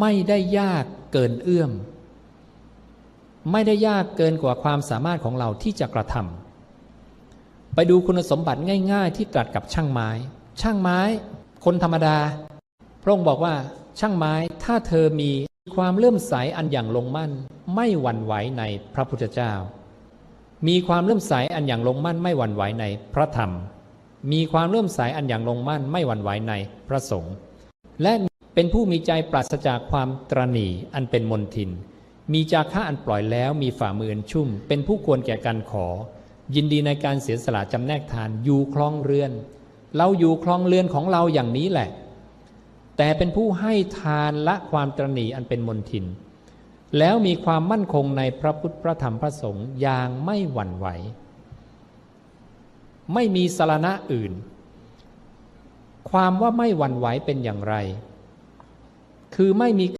ไม่ได้ยากเกินเอื้อม ไม่ได้ยากเกินกว่าความสามารถของเราที่จะกระทำไปดูคุณสมบัติง่าย ๆ ที่ตรัสกับช่างไม้ ช่างไม้ คนธรรมดา พระองค์บอกว่าช่างไม้ถ้าเธอมีความเลื่อมใสอันอย่างลงมั่น ไม่หวั่นไหวในพระพุทธเจ้า มีความเลื่อมใสอันอย่างลงมั่น ไม่หวั่นไหวในพระธรรม มีความเลื่อมใสอันอย่างลงมั่น ไม่หวั่นไหวในพระสงฆ์และ เป็นผู้มีใจปราศจากความตรณีอันเป็นมนทิน มีจาคะอันปล่อยแล้วมีฝ่ามืออันชุ่ม เป็นผู้ควรแก่การขอ ยินดีในการเสียสละจำแนกทานอยู่คลองเรือน เราอยู่คลองเรือนของเราอย่างนี้แหละ แต่เป็นผู้ให้ทานละความตรณีอันเป็นมนทิน แล้วมีความมั่นคงในพระพุทธพระธรรมพระสงฆ์อย่างไม่หวั่นไหว ไม่มีสารณะอื่น ความว่าไม่หวั่นไหวเป็นอย่างไร คือไม่มี